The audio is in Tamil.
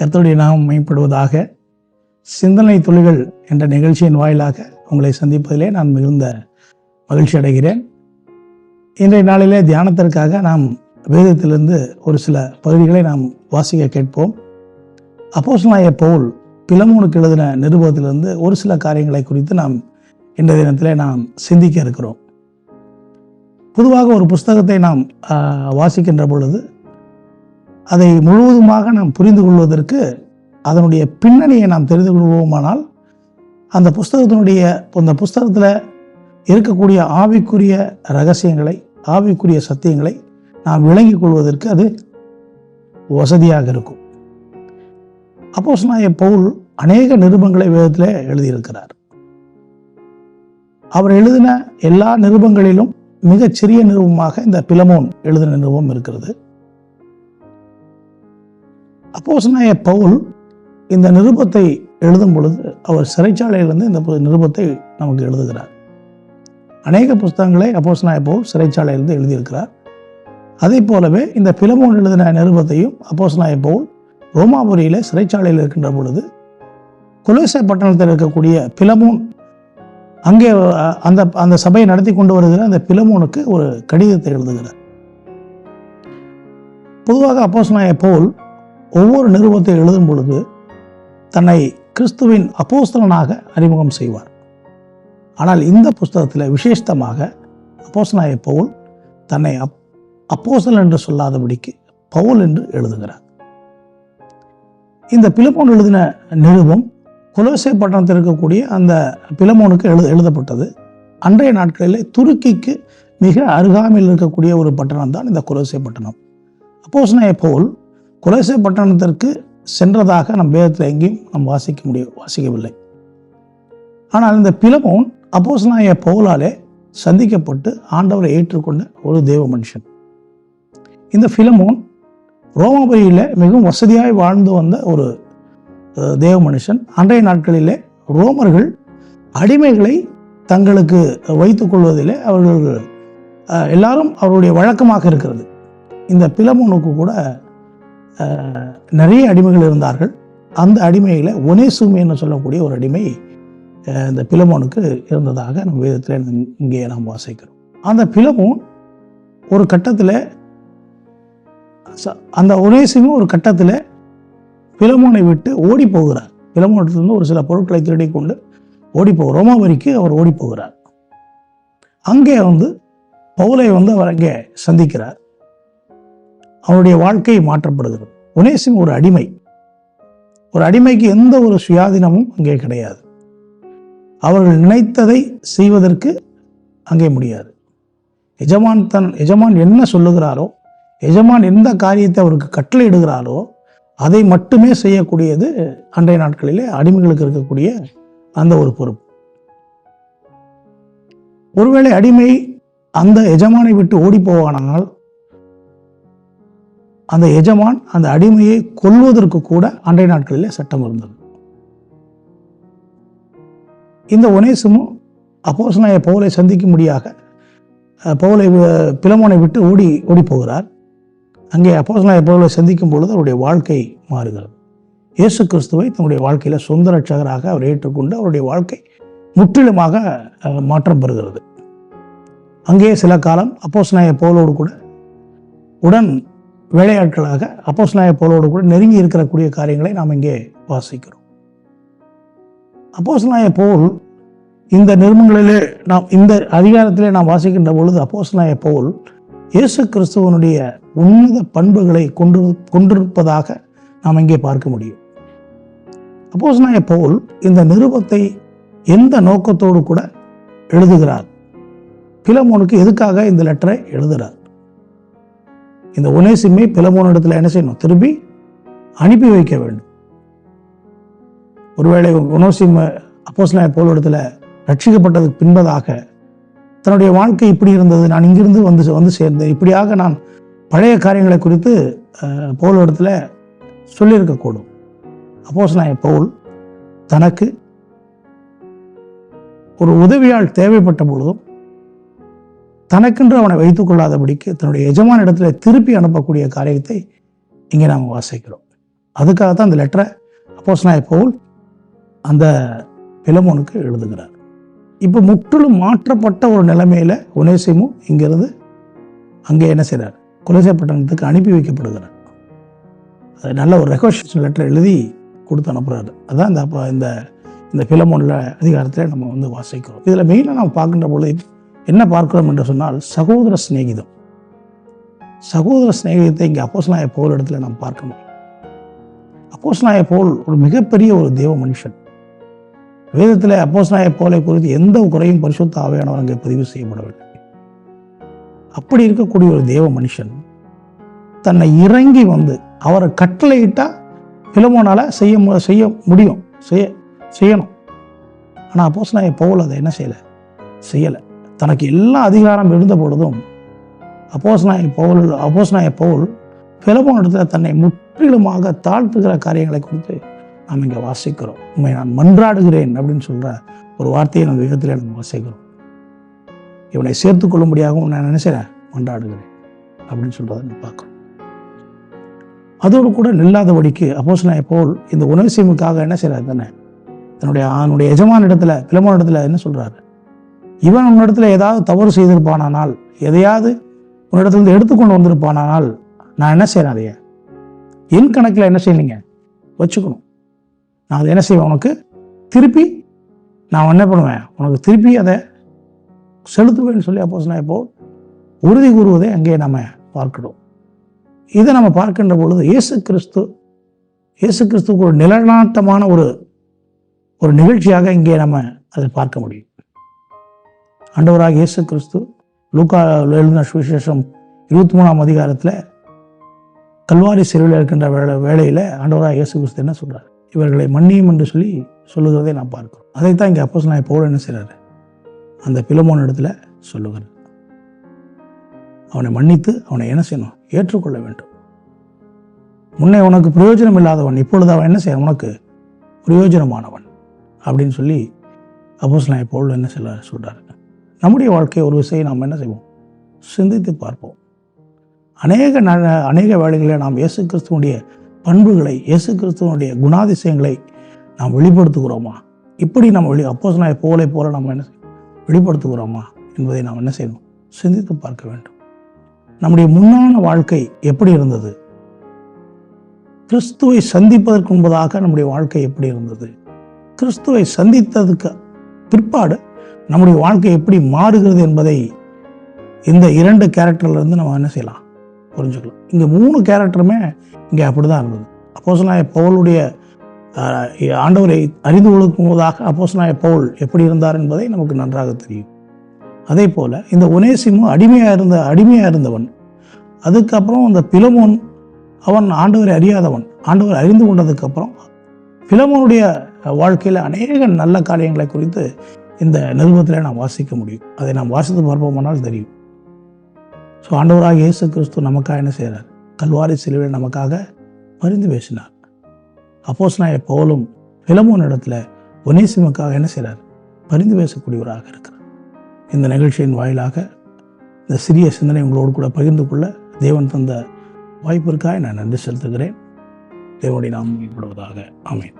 கர்த்தருடைய நாம் மேம்படுவதாக சிந்தனை துளிகள் என்ற நிகழ்ச்சியின் வாயிலாக உங்களை சந்திப்பதிலே நான் மிகுந்த மகிழ்ச்சி அடைகிறேன். இன்றைய நாளிலே தியானத்திற்காக நாம் வேதத்திலிருந்து ஒரு சில பகுதிகளை நாம் வாசிக்க கேட்போம். அப்போசனாய பவுல் பிலமூனுக்கு எழுதின நிருபத்திலிருந்து ஒரு சில காரியங்களை குறித்து நாம் இன்றைய தினத்திலே நாம் சிந்திக்க இருக்கிறோம். பொதுவாக ஒரு புஸ்தகத்தை நாம் வாசிக்கின்ற பொழுது அதை முழுவதுமாக நாம் புரிந்து கொள்வதற்கு அதனுடைய பின்னணியை நாம் தெரிந்து கொள்வோமானால் அந்த புஸ்தகத்தினுடைய அந்த புஸ்தகத்தில் இருக்கக்கூடிய ஆவிக்குரிய ரகசியங்களை ஆவிக்குரிய சத்தியங்களை நாம் விளங்கிக் கொள்வதற்கு அது வசதியாக இருக்கும். அப்போஸ்தலனாகிய பவுல் அநேக நிருபங்களை வேதத்தில் எழுதியிருக்கிறார். அவர் எழுதின எல்லா நிருபங்களிலும் மிகச் சிறிய நிருபமாக இந்த பிலமோன் எழுதின நிருபம் இருக்கிறது. அப்போஸ்தலனாகிய பவுல் இந்த நிருபத்தை எழுதும் பொழுது அவர் சிறைச்சாலையிலிருந்து இந்த நிருபத்தை நமக்கு எழுதுகிறார். அநேக புஸ்தகங்களை அப்போசனாய பவுல் சிறைச்சாலையிலிருந்து எழுதியிருக்கிறார். அதே போலவே இந்த பிலமோன் எழுதின நிருபத்தையும் அப்போசனாய பவுல் ரோமாபுரியில் சிறைச்சாலையில் இருக்கின்ற பொழுது குலேசை பட்டணத்தில் இருக்கக்கூடிய பிலமோன் அங்கே அந்த அந்த சபையை நடத்தி கொண்டு வருகிற அந்த பிலமோனுக்கு ஒரு கடிதத்தை எழுதுகிறார். பொதுவாக அப்போசனாய பவுல் ஒவ்வொரு நிறுவத்தை எழுதும் பொழுது தன்னை கிறிஸ்துவின் அப்போஸ்தலனாக அறிமுகம் செய்வார். ஆனால் இந்த புஸ்தகத்தில் விசேஷமாக அப்போசனாய பவுல் தன்னை அப் அப்போசல் என்று சொல்லாதபடிக்கு பவுல் என்று எழுதுகிறார். இந்த பிலமோன் எழுதின நிருபம் குலோசை பட்டணத்தில் இருக்கக்கூடிய அந்த பிலமோனுக்கு எழுத எழுதப்பட்டது. அன்றைய நாட்களிலே துருக்கிக்கு மிக அருகாமையில் இருக்கக்கூடிய ஒரு பட்டணம் தான் இந்த குலோசை பட்டணம். அப்போசனாய பவுல் குலோசை பட்டணத்திற்கு சென்றதாக நம் வேதத்தில் எங்கேயும் நாம் வாசிக்க முடியும் வாசிக்கவில்லை. ஆனால் இந்த பிலமோன் அப்போசனாய பவுலாலே சந்திக்கப்பட்டு ஆண்டவரை ஏற்றுக்கொண்ட ஒரு தேவ மனுஷன். இந்த பிலமோன் ரோமாபுரியில் மிகவும் வசதியாய் வாழ்ந்து வந்த ஒரு தேவ மனுஷன். அன்றைய நாட்களிலே ரோமர்கள் அடிமைகளை தங்களுக்கு வைத்துக் கொள்வதிலே அவர்கள் எல்லாரும் அவருடைய வழக்கமாக இருக்கிறது. இந்த பிலமோனுக்கு கூட நிறைய அடிமைகள் இருந்தார்கள். அந்த அடிமையில் ஒனேசுமி என்று சொல்லக்கூடிய ஒரு அடிமை இந்த பிலமோனுக்கு இருந்ததாக நம்ம வேதத்தில் இங்கே நாம் வாசிக்கிறோம். அந்த பிலமோன் ஒரு கட்டத்தில் அந்த ஒனேசுமே ஒரு கட்டத்தில் பிலமோனை விட்டு ஓடி போகிறார். பிலமோனத்திலிருந்து ஒரு சில பொருட்களை திருடி கொண்டு ஓடி போ ரோமாபுரிக்கு அவர் ஓடி போகிறார். அங்கே வந்து பவுலை வந்து அவர் அங்கே சந்திக்கிறார். அவருடைய வாழ்க்கை மாற்றப்படுகிறது. உனேசின் ஒரு அடிமை. ஒரு அடிமைக்கு எந்த ஒரு சுயாதீனமும் அங்கே கிடையாது. அவர்கள் நினைத்ததை செய்வதற்கு அங்கே முடியாது. எஜமான் தன் எஜமான் என்ன சொல்லுகிறாரோ எஜமான் எந்த காரியத்தை அவருக்கு கட்டளையிடுகிறாரோ அதை மட்டுமே செய்யக்கூடியது அன்றைய நாட்களிலே அடிமைகளுக்கு இருக்கக்கூடிய அந்த ஒரு பொறுப்பு. ஒருவேளை அடிமை அந்த எஜமானை விட்டு ஓடி போவானால் அந்த எஜமான் அந்த அடிமையை கொல்வதற்கு கூட அன்றைய நாட்களிலே சட்டம் இருந்தது. இந்த ஒனேசுமும் அப்போசனாய பவுலை சந்திக்கும்படியாக முடியாக பவுலை பிளமோனை பிலமோனை விட்டு ஓடி ஓடி போகிறார் அங்கே அப்போசனாய பவுலை சந்திக்கும் பொழுது அவருடைய வாழ்க்கை மாறுகிறது. இயேசு கிறிஸ்துவை தன்னுடைய வாழ்க்கையில் சொந்த ரட்சகராக அவர் ஏற்றுக்கொண்டு அவருடைய வாழ்க்கை முற்றிலுமாக மாற்றம் பெறுகிறது. அங்கே சில காலம் அப்போசனாய பவுலோடு கூட உடன் வேலையாட்களாக அப்போஸ்தலனாகிய போலோடு கூட நெருங்கி இருக்கக்கூடிய காரியங்களை நாம் இங்கே வாசிக்கிறோம். அப்போஸ்தலனாகிய போல் இந்த நிறுவனங்களிலே நாம் இந்த அதிகாரத்திலே நாம் வாசிக்கின்ற பொழுது அப்போஸ்தலனாகிய போல் இயேசு கிறிஸ்துவனுடைய உன்னத பண்புகளை கொண்டு கொண்டிருப்பதாக நாம் இங்கே பார்க்க முடியும். அப்போஸ்தலனாகிய போல் இந்த நிருபத்தை எந்த நோக்கத்தோடு கூட எழுதுகிறார்? பிலமோனுக்கு எதுக்காக இந்த லெட்டரை எழுதுகிறார்? இந்த ஒனேசிமை இடத்துல என்ன செய்யணும்? திருப்பி அனுப்பி வைக்க வேண்டும். ஒருவேளை ஒனோசிம அப்போஸ்லாய போல இடத்துல ரட்சிக்கப்பட்டதுக்கு பின்பதாக தன்னுடைய வாழ்க்கை இப்படி இருந்தது நான் இங்கிருந்து வந்து வந்து சேர்ந்தேன். இப்படியாக நான் பழைய காரியங்களை குறித்து அஹ், இடத்துல சொல்லியிருக்கக்கூடும். அப்போஸ்தலனாகிய பவுல் தனக்கு ஒரு உதவியால் தேவைப்பட்ட பொழுதும் தனக்கென்று அவனை வைத்துக் கொள்ளாதபடிக்கு தன்னுடைய எஜமான இடத்துல திருப்பி அனுப்பக்கூடிய காரியத்தை இங்கே நாம் வாசிக்கிறோம். அதுக்காக தான் அந்த லெட்டரை அப்போஸ்தலனாகிய போல் அந்த பிலமோனுக்கு எழுதுகிறார். இப்போ முற்றிலும் மாற்றப்பட்ட ஒரு நிலைமையில் ஒனேசிமும் இங்கிருந்து அங்கே என்ன செய்கிறார் குலசை பட்டணத்துக்கு அனுப்பி வைக்கப்படுகிறார். அது நல்ல ஒரு ரெக்கோஷன் லெட்டர் எழுதி கொடுத்து அனுப்புகிறாரு அதான் இந்த அப்போ இந்த இந்த பிலமோனில் அதிகாரத்தில் நம்ம வந்து வாசிக்கிறோம். இதில் மெயினாக நம்ம பார்க்குற பொழுது என்ன பார்க்கிறோம் என்று சொன்னால் சகோதர சிநேகிதம். சகோதர சிநேகிதத்தை இங்கே அப்போஸ்தலனாகிய போல் இடத்துல நாம் பார்க்க முடியும். போல் ஒரு மிகப்பெரிய ஒரு தேவ மனுஷன். வேதத்தில் அப்போஸ்தலனாகிய போலை குறித்து எந்த குறையும் பரிசுத்த ஆவையானவர் அங்கே பதிவு செய்யப்படவில்லை. அப்படி இருக்கக்கூடிய ஒரு தேவ மனுஷன் தன்னை இறங்கி வந்து அவரை கட்டளையிட்டால் பிலமோனால செய்ய மு- செய்ய முடியும். செய்ய செய்யணும். ஆனால் அப்போஸ்தலனாகிய போல் அதை என்ன செய்யலை? செய்யலை. தனக்கு எல்லா அதிகாரம் இருந்த பொழுதும் அப்போஸ்தலனாகிய பவுல் அப்போஸ்தலனாகிய பவுல் பிலமோன் இடத்துல தன்னை முற்றிலுமாக தாழ்த்துகிற காரியங்களை குறித்து நாம் இங்கே வாசிக்கிறோம். உண்மை நான் மன்றாடுகிறேன் அப்படின்னு சொல்கிற ஒரு வார்த்தையை நம்ம விதத்தில் நம்ம வாசிக்கிறோம். இவனை சேர்த்து கொள்ளும்படியாகவும் நான் நினைச்சேன் மன்றாடுகிறேன் அப்படின்னு சொல்கிறத நம்ம பார்க்குறோம். அதோடு கூட நில்லாதபடிக்கு அப்போஸ்தலனாகிய பவுல் இந்த உணர்ச்சிமுக்காக என்ன செய்கிறார் தானே தன்னுடைய அவனுடைய எஜமான இடத்துல பிலமோன் இடத்துல என்ன சொல்கிறாரு இவன் உன்னிடத்துல ஏதாவது தவறு செய்திருப்பானானால் எதையாவது உன்னிடத்துலேருந்து எடுத்துக்கொண்டு வந்திருப்பானானால் நான் என்ன செய்கிறேன் அதைய? என் கணக்கில் என்ன செய்யலைங்க வச்சுக்கணும். நான் அதை என்ன செய்வேன்? உனக்கு திருப்பி நான் என்ன பண்ணுவேன்? உனக்கு திருப்பி அதை செலுத்துவேன்னு சொல்லி அப்போ இப்போ உறுதி கூறுவதை அங்கே நம்ம பார்க்கிறோம். இதை நம்ம பார்க்கின்ற பொழுது இயேசு கிறிஸ்து இயேசு கிறிஸ்துவுக்கு ஒரு நிலநாட்டமான ஒரு ஒரு நிகழ்ச்சியாக இங்கே நம்ம அதை பார்க்க முடியும். ஆண்டவராக இயேசு கிறிஸ்து லூக்கா எழுதின சுவிசேஷம் இருபத்தி மூணாம் அதிகாரத்தில் கல்வாரி சிறுவில் இருக்கின்ற வேலை வேலையில் ஆண்டவராக இயேசு கிறிஸ்து என்ன சொல்கிறார் இவர்களை மன்னியும் என்று சொல்லி சொல்லுகிறதை நான் பார்க்கிறோம். அதைத்தான் இங்கே அப்போஸ் நான் இப்போ என்ன செய்கிறாரு அந்த பிலமோன் இடத்துல சொல்லுகிறார். அவனை மன்னித்து அவனை என்ன செய்யணும்? ஏற்றுக்கொள்ள வேண்டும். முன்னே உனக்கு பிரயோஜனம் இல்லாதவன் இப்பொழுது அவன் என்ன செய்ய உனக்கு பிரயோஜனமானவன் அப்படின்னு சொல்லி அப்போஸ் நான் இப்போ என்ன சொல்ல சொல்கிறார் நம்முடைய வாழ்க்கை ஒரு விஷயம் நாம் என்ன செய்வோம்? சிந்தித்து பார்ப்போம். அநேக ந அநேக வேலைகளில் நாம் இயேசு கிறிஸ்துவனுடைய பண்புகளை இயேசு கிறிஸ்துவனுடைய குணாதிசயங்களை நாம் வெளிப்படுத்துகிறோமா? இப்படி நம்ம வெளி அப்போஸ் நான் போலை போல நம்ம என்ன வெளிப்படுத்துகிறோமா என்பதை நாம் என்ன செய்யணும்? சிந்தித்து பார்க்க வேண்டும். நம்முடைய முன்னான வாழ்க்கை எப்படி இருந்தது? கிறிஸ்துவை சந்திப்பதற்கு முன்பதாக நம்முடைய வாழ்க்கை எப்படி இருந்தது? கிறிஸ்துவை சந்தித்ததுக்கு பிற்பாடு நம்முடைய வாழ்க்கை எப்படி மாறுகிறது என்பதை இந்த இரண்டு கேரக்டர்லேருந்து நம்ம என்ன செய்யலாம் புரிஞ்சுக்கலாம். இந்த மூணு கேரக்டருமே இங்கே அப்படிதான் இருந்தது. அப்போசனாய பவுலுடைய ஆண்டவரை அறிந்து கொள்ளும் அப்போசனாய பவுல் எப்படி இருந்தார் என்பதை நமக்கு நன்றாக தெரியும். அதே போல் இந்த ஒனேசிமும் அடிமையாக இருந்த அடிமையாக இருந்தவன் அதுக்கப்புறம் அந்த பிலமோன் அவன் ஆண்டவரை அறியாதவன் ஆண்டவரை அறிந்து கொண்டதுக்கப்புறம் பிலமோனுடைய வாழ்க்கையில் அநேக நல்ல காரியங்களை குறித்து இந்த நிருபத்தில் நாம் வாசிக்க முடியும். அதை நாம் வாசித்து பார்ப்போமானால் தெரியும். ஸோ ஆண்டவராக இயேசு கிறிஸ்து நமக்காக என்ன செய்கிறார்? கல்வாரி சிலுவையில் நமக்காக பரிந்து பேசினார். அப்போஸ் நான் எப்போலும் பிலமோன் இடத்துல ஒனேசிமுக்காக என்ன செய்கிறார்? பரிந்து பேசக்கூடியவராக இருக்கிறார். இந்த நிகழ்ச்சியின் வாயிலாக இந்த சிறிய சிந்தனை உங்களோடு கூட பகிர்ந்து கொள்ள தேவன் தந்த வாய்ப்பிற்காக நான் நன்றி செலுத்துகிறேன். தேவனுடைய நாம் மேம்படுவதாக அமைன்